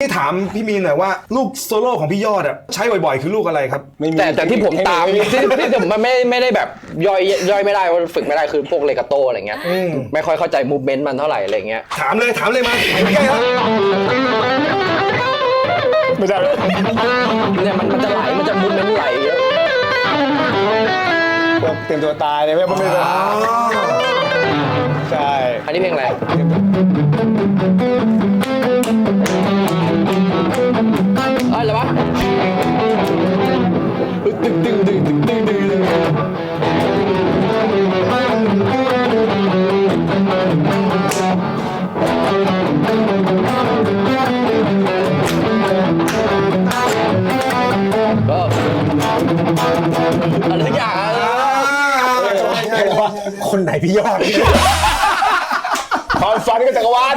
ที่ถามพี่มีนหน่อยว่าลูกโซโล่ของพี่ยอดอะใช้บ่อยๆ คือลูกอะไรครับ ไม่มีแต่แต่ที่ผมตามไที่ที่ที่มันไม่ไม่ได้แบบย่อยย่อยไม่ได้ว่าฝึกไม่ได้คือพวกเลกาโตอะไรเงี้ยอืมไม่ค่อยเข้าใจมูฟเมนต์มันเท่าไหร่อะไรเงี้ยถามเลยถามเลยมาไม่ใช่ครับไม่ใช่เนี่ยมันมันจะไหลมันจะมูฟเมนต์ไหลเยอะแบบเตรียมตัวตายเลยไม่ไม่ไม่ไม่ใช่อันนี้เพลงอะไร อะไรทุกอย่างอะคนไหนพี่ยอด ความฝันกับจักรวาล